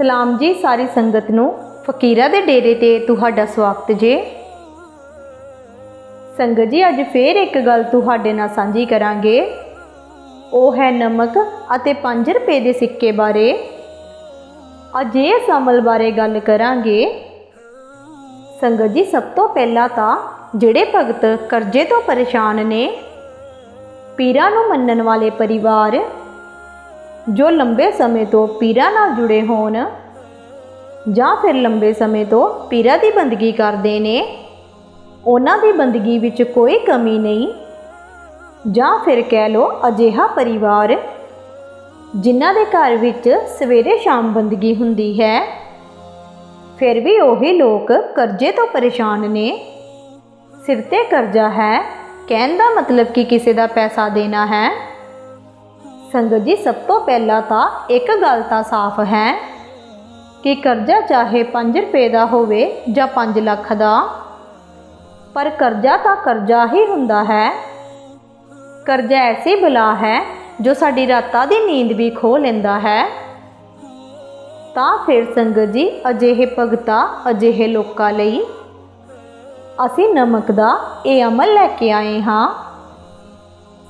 ਸਲਾਮ ਜੀ, ਸਾਰੀ ਸੰਗਤ ਨੂੰ ਫਕੀਰਾ ਦੇ ਡੇਰੇ ਤੇ ਤੁਹਾਡਾ ਸਵਾਗਤ ਜੇ। ਸੰਗਤ ਜੀ, ਅੱਜ ਫੇਰ ਇੱਕ ਗੱਲ ਤੁਹਾਡੇ ਨਾਲ ਸਾਂਝੀ ਕਰਾਂਗੇ। ਉਹ ਹੈ ਨਮਕ ਅਤੇ 5 ਰੁਪਏ ਦੇ ਸਿੱਕੇ ਬਾਰੇ। ਅੱਜ ਇਸ ਅਮਲ ਬਾਰੇ ਗੱਲ ਕਰਾਂਗੇ। ਸੰਗਤ ਜੀ, ਸਭ ਤੋਂ ਪਹਿਲਾਂ ਤਾਂ ਜਿਹੜੇ ਭਗਤ ਕਰਜ਼ੇ ਤੋਂ ਪਰੇਸ਼ਾਨ ਨੇ, ਪੀਰਾਂ ਨੂੰ ਮੰਨਣ ਵਾਲੇ ਪਰਿਵਾਰ ਜੋ ਲੰਬੇ ਸਮੇਂ ਤੋਂ ਪੀਰਾਂ ਨਾਲ ਜੁੜੇ ਹੋਣ ਜਾਂ ਫਿਰ ਲੰਬੇ ਸਮੇਂ ਤੋਂ ਪੀਰਾਂ ਦੀ ਬੰਦਗੀ ਕਰਦੇ ਨੇ, ਉਹਨਾਂ ਦੀ ਬੰਦਗੀ ਵਿੱਚ ਕੋਈ ਕਮੀ ਨਹੀਂ। ਜਾਂ ਫਿਰ ਕਹਿ ਲਓ ਅਜਿਹਾ ਪਰਿਵਾਰ ਜਿਨ੍ਹਾਂ ਦੇ ਘਰ ਵਿੱਚ ਸਵੇਰੇ ਸ਼ਾਮ ਬੰਦਗੀ ਹੁੰਦੀ ਹੈ, ਫਿਰ ਵੀ ਉਹੀ ਲੋਕ ਕਰਜ਼ੇ ਤੋਂ ਪਰੇਸ਼ਾਨ ਨੇ। ਸਿਰ ਤੇ ਕਰਜ਼ਾ ਹੈ, ਕਹਿਣ ਦਾ ਮਤਲਬ ਕਿ ਕਿਸੇ ਦਾ ਪੈਸਾ ਦੇਣਾ ਹੈ। ਸੰਗਤ ਜੀ, ਸਭ ਤੋਂ ਪਹਿਲਾਂ ਤਾਂ ਇੱਕ ਗੱਲ ਤਾਂ ਸਾਫ਼ ਹੈ ਕਿ ਕਰਜ਼ਾ ਚਾਹੇ 5 ਰੁਪਏ ਦਾ ਹੋਵੇ ਜਾਂ 5 ਲੱਖ ਦਾ, ਪਰ ਕਰਜ਼ਾ ਤਾਂ ਕਰਜ਼ਾ ਹੀ ਹੁੰਦਾ ਹੈ। ਕਰਜ਼ਾ ਐਸੀ ਬਲਾ ਹੈ ਜੋ ਸਾਡੀ ਰਾਤਾਂ ਦੀ ਨੀਂਦ ਵੀ ਖੋ ਲੈਂਦਾ ਹੈ। ਤਾਂ ਫਿਰ ਸੰਗਤ ਜੀ, ਅਜਿਹੇ ਭਗਤਾ, ਅਜਿਹੇ ਲੋਕਾਂ ਲਈ ਅਸੀਂ ਨਮਕ ਦਾ ਇਹ ਅਮਲ ਲੈ ਕੇ ਆਏ ਹਾਂ।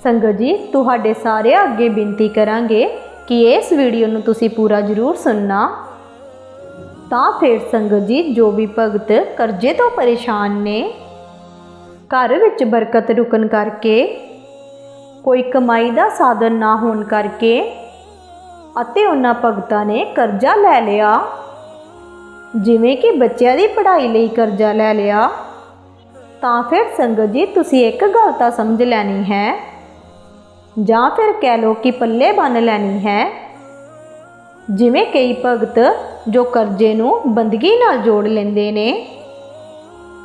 ਸੰਗਤ ਜੀ, ਤੁਹਾਡੇ ਸਾਰਿਆਂ ਅੱਗੇ ਬੇਨਤੀ ਕਰਾਂਗੇ ਕਿ ਇਸ ਵੀਡੀਓ ਨੂੰ ਤੁਸੀਂ ਪੂਰਾ ਜ਼ਰੂਰ ਸੁਣਨਾ। ਤਾਂ ਫਿਰ ਸੰਗਤ ਜੀ, ਜੋ ਵੀ ਭਗਤ ਕਰਜ਼ੇ ਤੋਂ ਪਰੇਸ਼ਾਨ ਨੇ, ਘਰ ਵਿੱਚ ਬਰਕਤ ਰੁਕਣ ਕਰਕੇ, ਕੋਈ ਕਮਾਈ ਦਾ ਸਾਧਨ ਨਾ ਹੋਣ ਕਰਕੇ ਅਤੇ ਉਹਨਾਂ ਭਗਤਾਂ ਨੇ ਕਰਜ਼ਾ ਲੈ ਲਿਆ, ਜਿਵੇਂ ਕਿ ਬੱਚਿਆਂ ਦੀ ਪੜ੍ਹਾਈ ਲਈ ਕਰਜ਼ਾ ਲੈ ਲਿਆ, ਤਾਂ ਫਿਰ ਸੰਗਤ ਜੀ, ਤੁਸੀਂ ਇੱਕ ਗੱਲ ਤਾਂ ਸਮਝ ਲੈਣੀ ਹੈ ਜਾਂ ਫਿਰ ਕਹਿ ਲਓ ਕਿ ਪੱਲੇ ਬੰਨ ਲੈਣੀ ਹੈ। ਜਿਵੇਂ ਕਈ ਭਗਤ ਜੋ ਕਰਜ਼ੇ ਨੂੰ ਬੰਦਗੀ ਨਾਲ ਜੋੜ ਲੈਂਦੇ ਨੇ।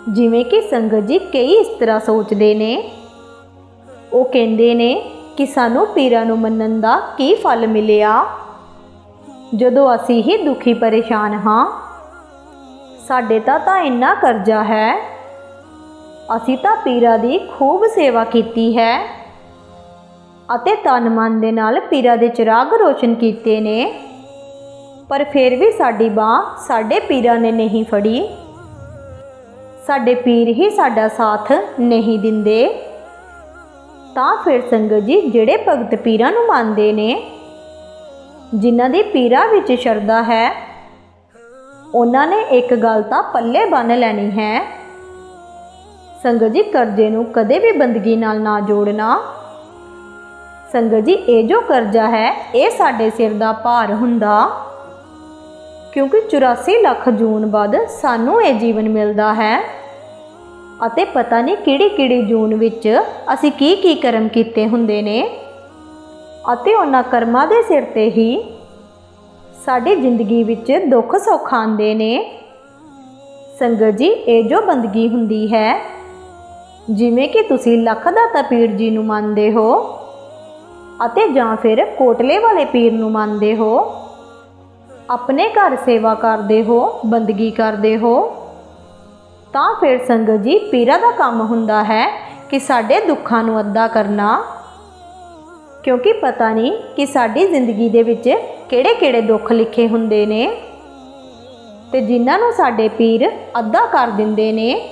ਜਿਵੇਂ ਕਿ ਸੰਗਤ ਜੀ ਕਈ ਇਸ ਤਰ੍ਹਾਂ ਸੋਚਦੇ ਨੇ। ਉਹ ਕਹਿੰਦੇ ਨੇ ਕਿ ਸਾਨੂੰ ਪੀਰਾਂ ਨੂੰ ਮੰਨਣ ਦਾ ਕੀ ਫਲ ਮਿਲਿਆ। ਜਦੋਂ ਅਸੀਂ ਹੀ ਦੁਖੀ ਪਰੇਸ਼ਾਨ ਹਾਂ, ਸਾਡੇ ਤਾਂ ਤਾਂ ਇੰਨਾ ਕਰਜ਼ਾ ਹੈ। ਅਸੀਂ ਤਾਂ ਪੀਰਾਂ ਦੀ ਖੂਬ ਸੇਵਾ ਕੀਤੀ ਹੈ। ਅਤੇ ਤਨ ਮਨ ਦੇ ਨਾਲ ਪੀਰਾਂ ਦੇ ਚਿਰਾਗ ਰੋਸ਼ਨ ਕੀਤੇ ਨੇ। ਪਰ ਫਿਰ ਵੀ ਸਾਡੀ ਬਾਹ ਸਾਡੇ ਪੀਰਾਂ ਨੇ ਨਹੀਂ ਫੜੀ। ਸਾਡੇ ਪੀਰ ਹੀ ਸਾਡਾ ਸਾਥ ਨਹੀਂ ਦਿੰਦੇ। ਤਾਂ ਫਿਰ ਸੰਗਤ ਜੀ, ਜਿਹੜੇ ਭਗਤ ਪੀਰਾਂ ਨੂੰ ਮੰਨਦੇ ਨੇ, ਜਿਨ੍ਹਾਂ ਦੀ ਪੀਰਾਂ ਵਿੱਚ ਸ਼ਰਧਾ ਹੈ, ਉਹਨਾਂ ਨੇ ਇੱਕ ਗੱਲ ਤਾਂ ਪੱਲੇ ਬੰਨ ਲੈਣੀ ਹੈ। ਸੰਗਤ ਜੀ, ਕਰਜ਼ੇ ਨੂੰ ਕਦੇ ਵੀ ਬੰਦਗੀ ਨਾਲ ਨਾ ਜੋੜਨਾ। ਸੰਗਤ ਜੀ, ਇਹ ਜੋ ਕਰਜ਼ਾ ਹੈ, ਇਹ ਸਾਡੇ ਸਿਰ ਦਾ ਭਾਰ ਹੁੰਦਾ। ਕਿਉਂਕਿ 84 ਲੱਖ ਜੂਨ ਬਾਅਦ ਸਾਨੂੰ ਇਹ ਜੀਵਨ ਮਿਲਦਾ ਹੈ। ਅਤੇ ਪਤਾ ਨਹੀਂ ਕਿਹੜੀ ਕਿਹੜੀ ਜੂਨ ਵਿੱਚ ਅਸੀਂ ਕੀ ਕੀ ਕਰਮ ਕੀਤੇ ਹੁੰਦੇ ਨੇ। ਅਤੇ ਉਹਨਾਂ ਕਰਮਾਂ ਦੇ ਸਿਰ ਤੇ ਹੀ ਸਾਡੀ ਜ਼ਿੰਦਗੀ ਵਿੱਚ ਦੁੱਖ ਸੁੱਖ ਆਉਂਦੇ ਨੇ। ਸੰਗਤ ਜੀ, ਇਹ ਜੋ ਬੰਦਗੀ ਹੁੰਦੀ ਹੈ, ਜਿਵੇਂ ਕਿ ਤੁਸੀਂ ਲੱਖ ਦਾਤਾ ਪੀਰ ਜੀ ਨੂੰ ਮੰਨਦੇ ਹੋ ਅਤੇ ਜਾਂ ਫਿਰ ਕੋਟਲੇ ਵਾਲੇ ਪੀਰ ਨੂੰ ਮੰਨਦੇ ਹੋ? ਆਪਣੇ ਘਰ ਸੇਵਾ ਕਰਦੇ ਹੋ, ਬੰਦਗੀ ਕਰਦੇ ਹੋ? ਤਾਂ ਫਿਰ ਸੰਗਤ ਜੀ, ਪੀਰਾਂ ਦਾ ਕੰਮ ਹੁੰਦਾ ਹੈ ਕਿ ਸਾਡੇ ਦੁੱਖਾਂ ਨੂੰ ਅੱਧਾ ਕਰਨਾ। ਕਿਉਂਕਿ ਪਤਾ ਨਹੀਂ ਕਿ ਸਾਡੀ ਜ਼ਿੰਦਗੀ ਦੇ ਵਿੱਚ ਕਿਹੜੇ-ਕਿਹੜੇ ਦੁੱਖ ਲਿਖੇ ਹੁੰਦੇ ਨੇ ਤੇ ਜਿਨ੍ਹਾਂ ਨੂੰ ਸਾਡੇ ਪੀਰ ਅੱਧਾ ਕਰ ਦਿੰਦੇ ਨੇ।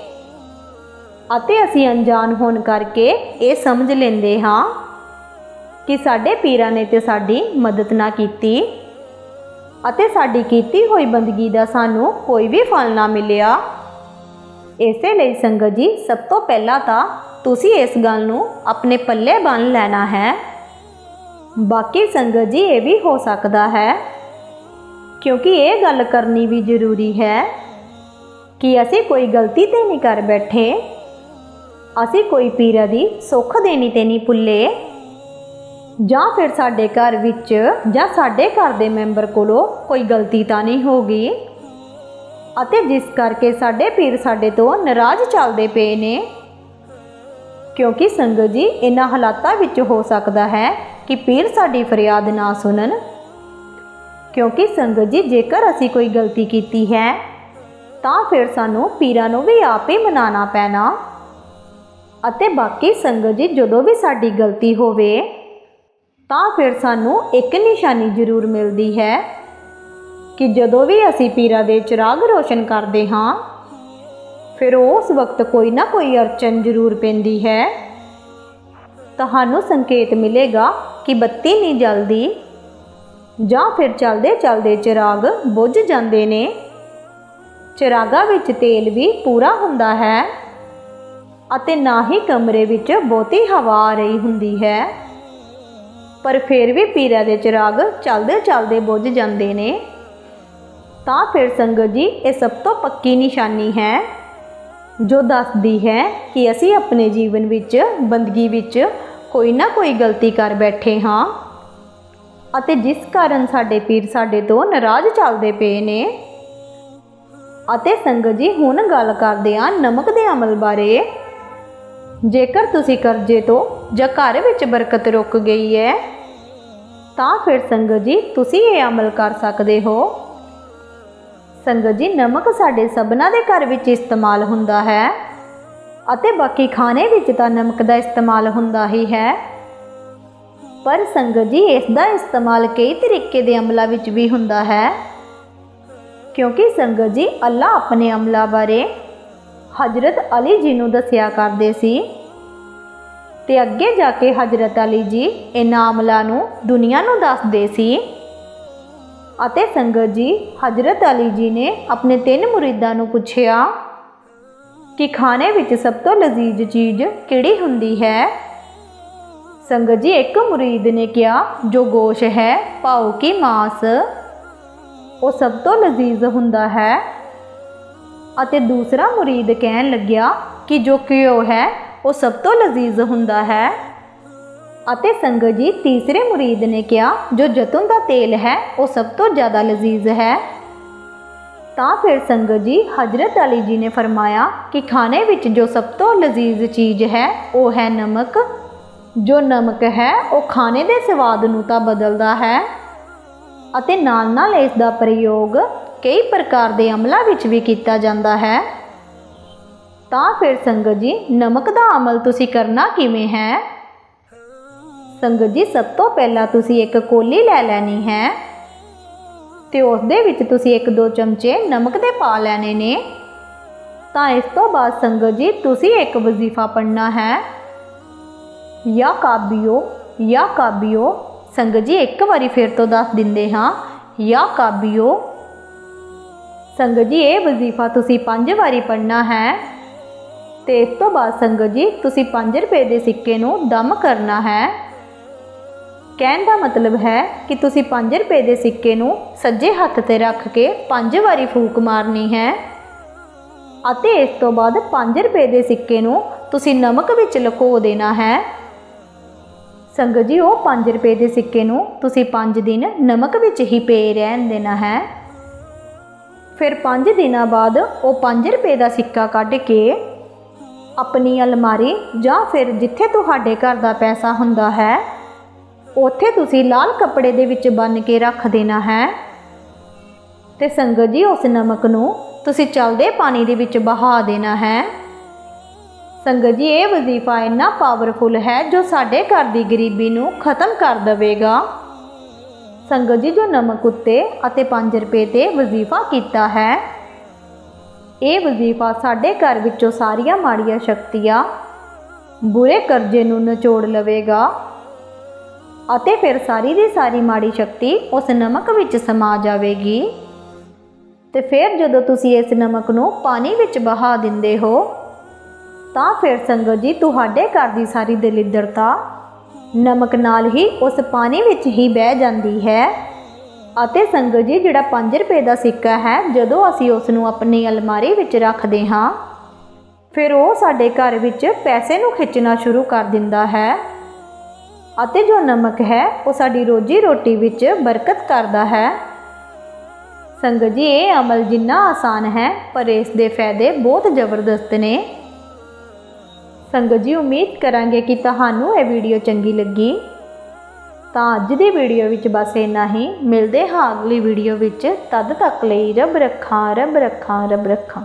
ਅਤੇ ਅਸੀਂ ਅਣਜਾਣ ਹੋਣ ਕਰਕੇ ਇਹ ਸਮਝ ਲੈਂਦੇ ਹਾਂ ਕਿ ਸਾਡੇ ਪੀਰਾਂ ਨੇ ਤੇ ਸਾਡੀ ਮਦਦ ਨਾ ਕੀਤੀ ਅਤੇ ਸਾਡੀ ਕੀਤੀ ਹੋਈ ਬੰਦਗੀ ਦਾ ਸਾਨੂੰ ਕੋਈ ਵੀ ਫਲ ਨਾ ਮਿਲਿਆ। ਇਸੇ ਲਈ ਸੰਗਤ ਜੀ, ਸਭ ਤੋਂ ਪਹਿਲਾਂ ਤਾਂ ਤੁਸੀਂ ਇਸ ਗੱਲ ਨੂੰ ਆਪਣੇ ਪੱਲੇ ਬੰਨ ਲੈਣਾ ਹੈ। ਬਾਕੀ ਸੰਗਤ ਜੀ, ਇਹ ਵੀ ਹੋ ਸਕਦਾ ਹੈ, ਕਿਉਂਕਿ ਇਹ ਗੱਲ ਕਰਨੀ ਵੀ ਜ਼ਰੂਰੀ ਹੈ ਕਿ ਅਸੀਂ ਕੋਈ ਗਲਤੀ ਤੇ ਨਹੀਂ ਕਰ ਬੈਠੇ, ਅਸੀਂ ਕੋਈ ਪੀਰਾ ਦੀ ਸੁੱਖ ਦੇਣੀ ਤੇ ਨਹੀਂ ਭੁੱਲੇ। ਜਾਂ ਫਿਰ ਸਾਡੇ ਘਰ ਵਿੱਚ ਜਾਂ ਸਾਡੇ ਘਰ ਦੇ ਮੈਂਬਰ ਕੋਲੋਂ ਕੋਈ ਗਲਤੀ ਤਾਂ ਨਹੀਂ ਹੋ ਗਈ? ਅਤੇ ਜਿਸ ਕਰਕੇ ਸਾਡੇ ਪੀਰ ਸਾਡੇ ਤੋਂ ਨਾਰਾਜ਼ ਚੱਲਦੇ ਪਏ ਨੇ? ਕਿਉਂਕਿ ਸੰਗਤ ਜੀ ਇਹਨਾਂ ਹਾਲਾਤਾਂ ਵਿੱਚ ਹੋ ਸਕਦਾ ਹੈ ਕਿ ਪੀਰ ਸਾਡੀ ਫਰਿਆਦ ਨਾ ਸੁਣਨ। ਕਿਉਂਕਿ ਸੰਗਤ ਜੀ, ਜੇਕਰ ਅਸੀਂ ਕੋਈ ਗਲਤੀ ਕੀਤੀ ਹੈ, ਤਾਂ ਫਿਰ ਸਾਨੂੰ ਪੀਰਾਂ ਨੂੰ ਵੀ ਆਪ ਹੀ ਮਨਾਣਾ ਪੈਣਾ। ਅਤੇ ਬਾਕੀ ਸੰਗਤ ਜੀ, ਜਦੋਂ ਵੀ ਸਾਡੀ ਗਲਤੀ ਹੋਵੇ ਤਾਂ ਫਿਰ ਸਾਨੂੰ ਇੱਕ ਨਿਸ਼ਾਨੀ ਜ਼ਰੂਰ ਮਿਲਦੀ ਹੈ ਕਿ ਜਦੋਂ ਵੀ ਅਸੀਂ ਪੀਰਾਂ ਦੇ ਚਿਰਾਗ ਰੋਸ਼ਨ ਕਰਦੇ ਹਾਂ, ਫਿਰ ਉਸ ਵਕਤ ਕੋਈ ਨਾ ਕੋਈ ਅਰਚਨ ਜ਼ਰੂਰ ਪੈਂਦੀ ਹੈ। ਤੁਹਾਨੂੰ ਸੰਕੇਤ ਮਿਲੇਗਾ ਕਿ ਬੱਤੀ ਨਹੀਂ ਜਲਦੀ ਜਾਂ ਫਿਰ ਚਲਦੇ ਚਲਦੇ ਚਿਰਾਗ ਬੁੱਝ ਜਾਂਦੇ ਨੇ। ਚਿਰਾਗਾ ਵਿੱਚ ਤੇਲ ਵੀ ਪੂਰਾ ਹੁੰਦਾ ਹੈ ਅਤੇ ਨਾ ਹੀ ਕਮਰੇ ਵਿੱਚ ਬਹੁਤੀ ਹਵਾ ਆ ਰਹੀ ਹੁੰਦੀ ਹੈ। ਪਰ ਫਿਰ ਵੀ ਪੀਰਾਂ ਦੇ ਚਿਰਾਗ ਚੱਲਦੇ ਚਲਦੇ ਬੁੱਝ ਜਾਂਦੇ ਨੇ। ਤਾਂ ਫਿਰ ਸੰਗਤ ਜੀ, ਇਹ ਸਭ ਤੋਂ ਪੱਕੀ ਨਿਸ਼ਾਨੀ ਹੈ, ਜੋ ਦੱਸਦੀ ਹੈ ਕਿ ਅਸੀਂ ਆਪਣੇ ਜੀਵਨ ਵਿੱਚ, ਬੰਦਗੀ ਵਿੱਚ ਕੋਈ ਨਾ ਕੋਈ ਗਲਤੀ ਕਰ ਬੈਠੇ ਹਾਂ ਅਤੇ ਜਿਸ ਕਾਰਨ ਸਾਡੇ ਪੀਰ ਸਾਡੇ ਤੋਂ ਨਾਰਾਜ਼ ਚੱਲਦੇ ਪਏ ਨੇ। ਅਤੇ ਸੰਗਤ ਜੀ, ਹੁਣ ਗੱਲ ਕਰਦੇ ਹਾਂ ਨਮਕ ਦੇ ਅਮਲ ਬਾਰੇ। ਜੇਕਰ ਤੁਸੀਂ ਕਰਜ਼ੇ ਤੋਂ ਜਾਂ ਘਰ ਵਿੱਚ ਬਰਕਤ ਰੁਕ ਗਈ ਹੈ, ਤਾਂ ਫਿਰ ਸੰਗਤ ਜੀ, ਤੁਸੀਂ ਇਹ ਅਮਲ ਕਰ ਸਕਦੇ ਹੋ। ਸੰਗਤ ਜੀ, ਨਮਕ ਸਾਡੇ ਸਭਨਾਂ ਦੇ ਘਰ ਵਿੱਚ ਇਸਤੇਮਾਲ ਹੁੰਦਾ ਹੈ ਅਤੇ ਬਾਕੀ ਖਾਣੇ ਵਿੱਚ ਤਾਂ ਨਮਕ ਦਾ ਇਸਤੇਮਾਲ ਹੁੰਦਾ ਹੀ ਹੈ। ਪਰ ਸੰਗਤ ਜੀ, ਇਸ ਦਾ ਇਸਤੇਮਾਲ ਕਈ ਤਰੀਕੇ ਦੇ ਅਮਲਾਂ ਵਿੱਚ ਵੀ ਹੁੰਦਾ ਹੈ। ਕਿਉਂਕਿ ਸੰਗਤ ਜੀ ਅੱਲਾ ਆਪਣੇ ਅਮਲਾਂ ਬਾਰੇ ਹਜ਼ਰਤ ਅਲੀ ਜੀ ਨੂੰ ਦੱਸਿਆ ਕਰਦੇ ਸੀ, ਤੇ ਅੱਗੇ ਜਾ ਕੇ ਹਜ਼ਰਤ ਅਲੀ ਜੀ ਇਹਨਾਂ ਅਮਲਾਂ ਨੂੰ ਦੁਨੀਆ ਨੂੰ ਦੱਸਦੇ ਸੀ? ਅਤੇ ਸੰਗਤ ਜੀ, ਹਜ਼ਰਤ ਅਲੀ ਜੀ ਨੇ ਆਪਣੇ ਤਿੰਨ ਮੁਰੀਦਾਂ ਨੂੰ ਪੁੱਛਿਆ, ਕਿ ਖਾਣੇ ਵਿੱਚ ਸਭ ਤੋਂ ਲਜ਼ੀਜ਼ ਚੀਜ਼ ਕਿਹੜੀ ਹੁੰਦੀ ਹੈ? ਸੰਗਤ ਜੀ ਇੱਕ ਮੁਰੀਦ ਨੇ ਕਿਹਾ, ਜੋ ਗੋਸ਼ ਹੈ, ਭਾਉ ਕੀ ਮਾਸ? ਉਹ ਸਭ ਤੋਂ ਲਜ਼ੀਜ਼ ਹੁੰਦਾ ਹੈ ਅਤੇ ਦੂਸਰਾ ਮੁਰੀਦ ਕਹਿਣ ਲੱਗਿਆ ਕਿ ਜੋ ਘਿਓ ਹੈ, ਉਹ ਸਭ ਤੋਂ ਲਜ਼ੀਜ਼ ਹੁੰਦਾ ਹੈ। ਅਤੇ ਸੰਗਤ ਜੀ ਤੀਸਰੇ ਮੁਰੀਦ ਨੇ ਕਿਹਾ, ਜੋ ਜਤਨ ਦਾ ਤੇਲ ਹੈ, ਉਹ ਸਭ ਤੋਂ ਜ਼ਿਆਦਾ ਲਜ਼ੀਜ਼ ਹੈ। ਤਾਂ ਫਿਰ ਸੰਗਤ ਜੀ ਹਜ਼ਰਤ ਅਲੀ ਜੀ ਨੇ ਫਰਮਾਇਆ ਕਿ ਖਾਣੇ ਵਿੱਚ ਜੋ ਸਭ ਤੋਂ ਲਜ਼ੀਜ਼ ਚੀਜ਼ ਹੈ, ਉਹ ਹੈ ਨਮਕ। ਜੋ ਨਮਕ ਹੈ, ਉਹ ਖਾਣੇ ਦੇ ਸਵਾਦ ਨੂੰ ਤਾਂ ਬਦਲਦਾ ਹੈ। ਅਤੇ ਨਾਲ ਨਾਲ ਇਸ ਦਾ ਪ੍ਰਯੋਗ ਕਈ ਪ੍ਰਕਾਰ ਦੇ ਅਮਲਾਂ ਵਿੱਚ ਵੀ ਕੀਤਾ ਜਾਂਦਾ ਹੈ। ਤਾਂ ਫਿਰ ਸੰਗਤ ਜੀ, ਨਮਕ ਦਾ ਅਮਲ ਤੁਸੀਂ ਕਰਨਾ ਕਿਵੇਂ ਹੈ? ਸੰਗਤ ਜੀ, ਸਭ ਤੋਂ ਪਹਿਲਾਂ ਤੁਸੀਂ ਇੱਕ ਕੋਲੀ ਲੈ ਲੈਣੀ ਹੈ ਤੇ ਉਸ ਦੇ ਵਿੱਚ ਤੁਸੀਂ ਇੱਕ ਦੋ ਚਮਚੇ ਨਮਕ ਦੇ ਪਾ ਲੈਣੇ ਨੇ। ਤਾਂ ਇਸ ਤੋਂ ਬਾਅਦ ਸੰਗਤ ਜੀ, ਤੁਸੀਂ ਇੱਕ ਵਜ਼ੀਫਾ ਪੜ੍ਹਨਾ ਹੈ। ਯਾ ਕਾਬਿਓ ਯਾ ਕਾਬਿਓ, ਸੰਗਤ ਜੀ, ਇੱਕ ਵਾਰੀ ਫਿਰ ਤੋਂ ਦੱਸ ਦਿੰਦੇ ਹਾਂ। ਯਾ ਕਾਬਿਓ ਸੰਗਤ ਜੀ, ਇਹ ਵਜ਼ੀਫਾ ਤੁਸੀਂ ਪੰਜ ਵਾਰੀ ਪੜ੍ਹਨਾ ਹੈ ਤੇ ਇਸ ਤੋਂ ਬਾਅਦ ਸੰਗਤ ਜੀ, ਤੁਸੀਂ 5 ਰੁਪਏ ਦੇ ਸਿੱਕੇ ਨੂੰ ਦਮ ਕਰਨਾ ਹੈ। ਕਹਿਣ ਦਾ ਮਤਲਬ ਹੈ ਕਿ ਤੁਸੀਂ 5 ਰੁਪਏ ਦੇ ਸਿੱਕੇ ਨੂੰ ਸੱਜੇ ਹੱਥ ਤੇ ਰੱਖ ਕੇ ਪੰਜ ਵਾਰੀ ਫੂਕ ਮਾਰਨੀ ਹੈ ਅਤੇ ਇਸ ਤੋਂ ਬਾਅਦ 5 ਰੁਪਏ ਦੇ ਸਿੱਕੇ ਨੂੰ ਤੁਸੀਂ ਨਮਕ ਵਿੱਚ ਲੁਕੋ ਦੇਣਾ ਹੈ। ਸੰਗਤ ਜੀ, ਉਹ 5 ਰੁਪਏ ਦੇ ਸਿੱਕੇ ਨੂੰ ਤੁਸੀਂ 5 ਦਿਨ ਨਮਕ ਵਿੱਚ ਹੀ ਪਏ ਰਹਿਣ ਦੇਣਾ ਹੈ। ਫਿਰ 5 ਦਿਨਾਂ ਬਾਅਦ ਉਹ 5 ਰੁਪਏ ਦਾ ਸਿੱਕਾ ਕੱਢ ਕੇ ਆਪਣੀ ਅਲਮਾਰੀ ਜਾਂ ਫਿਰ ਜਿੱਥੇ ਤੁਹਾਡੇ ਘਰ ਦਾ ਪੈਸਾ ਹੁੰਦਾ ਹੈ, ਉੱਥੇ ਤੁਸੀਂ ਲਾਲ ਕੱਪੜੇ ਦੇ ਵਿੱਚ ਬੰਨ ਕੇ ਰੱਖ ਦੇਣਾ ਹੈ। ਤੇ ਸੰਗਤ ਜੀ, ਉਸ ਨਮਕ ਨੂੰ ਤੁਸੀਂ ਚਲਦੇ ਪਾਣੀ ਦੇ ਵਿੱਚ ਬਹਾ ਦੇਣਾ ਹੈ। ਸੰਗਤ ਜੀ, ਇਹ ਵਜ਼ੀਫਾ ਇੰਨਾ ਪਾਵਰਫੁਲ ਹੈ ਜੋ ਸਾਡੇ ਘਰ ਦੀ ਗਰੀਬੀ ਨੂੰ ਖਤਮ ਕਰ ਦੇਵੇਗਾ। ਸੰਗਤ ਜੀ ਜੋ ਨਮਕ ਉੱਤੇ ਅਤੇ 5 ਰੁਪਏ ਤੇ ਵਜ਼ੀਫਾ ਕੀਤਾ ਹੈ, ਇਹ ਵਜ਼ੀਫਾ ਸਾਡੇ ਘਰ ਵਿੱਚੋਂ ਸਾਰੀਆਂ ਮਾੜੀਆਂ ਸ਼ਕਤੀਆਂ, ਬੁਰੇ ਕਰਜ਼ੇ ਨੂੰ ਨਿਚੋੜ ਲਵੇਗਾ ਅਤੇ ਫਿਰ ਸਾਰੀ ਦੀ ਸਾਰੀ ਮਾੜੀ ਸ਼ਕਤੀ ਉਸ ਨਮਕ ਵਿੱਚ ਸਮਾ ਜਾਵੇਗੀ। ਤੇ ਫਿਰ ਜਦੋਂ ਤੁਸੀਂ ਇਸ ਨਮਕ ਨੂੰ ਪਾਣੀ ਵਿੱਚ ਬਹਾ ਦਿੰਦੇ ਹੋ, ਤਾਂ ਫਿਰ ਸੰਗਤ ਜੀ ਤੁਹਾਡੇ ਘਰ ਦੀ ਸਾਰੀ ਦਲਿੱਦਰਤਾ ਨਮਕ ਨਾਲ ਹੀ ਉਸ ਪਾਣੀ ਵਿੱਚ ਹੀ ਬਹਿ ਜਾਂਦੀ ਹੈ। ਅਤੇ ਸੰਗਤ ਜੀ, ਜਿਹੜਾ 5 ਰੁਪਏ ਦਾ ਸਿੱਕਾ ਹੈ, ਜਦੋਂ ਅਸੀਂ ਉਸ ਨੂੰ ਆਪਣੀ ਅਲਮਾਰੀ ਵਿੱਚ ਰੱਖਦੇ ਹਾਂ, ਫਿਰ ਉਹ ਸਾਡੇ ਘਰ ਵਿੱਚ ਪੈਸੇ ਨੂੰ ਖਿੱਚਣਾ ਸ਼ੁਰੂ ਕਰ ਦਿੰਦਾ ਹੈ। ਅਤੇ ਜੋ ਨਮਕ ਹੈ, ਉਹ ਸਾਡੀ ਰੋਜੀ ਰੋਟੀ ਵਿੱਚ ਬਰਕਤ ਕਰਦਾ ਹੈ। ਸੰਗਤ ਜੀ, ਇਹ ਅਮਲ ਜਿੰਨਾ ਆਸਾਨ ਹੈ, ਪਰ ਇਸ ਦੇ ਫਾਇਦੇ ਬਹੁਤ ਜ਼ਬਰਦਸਤ ਨੇ। ਸੰਗਤ ਜੀ, ਉਮੀਦ ਕਰਾਂਗੇ ਕਿ ਤੁਹਾਨੂੰ ਇਹ ਵੀਡੀਓ ਚੰਗੀ ਲੱਗੀ। ਤਾਂ ਅੱਜ ਦੀ ਵੀਡੀਓ ਵਿੱਚ ਬਸ ਇੰਨਾ ਹੀ। ਮਿਲਦੇ ਹਾਂ ਅਗਲੀ ਵੀਡੀਓ ਵਿੱਚ। ਤਦ ਤੱਕ ਲਈ ਰੱਬ ਰੱਖਾਂ ਰੱਬ ਰੱਖਾਂ ਰੱਬ ਰੱਖਾਂ।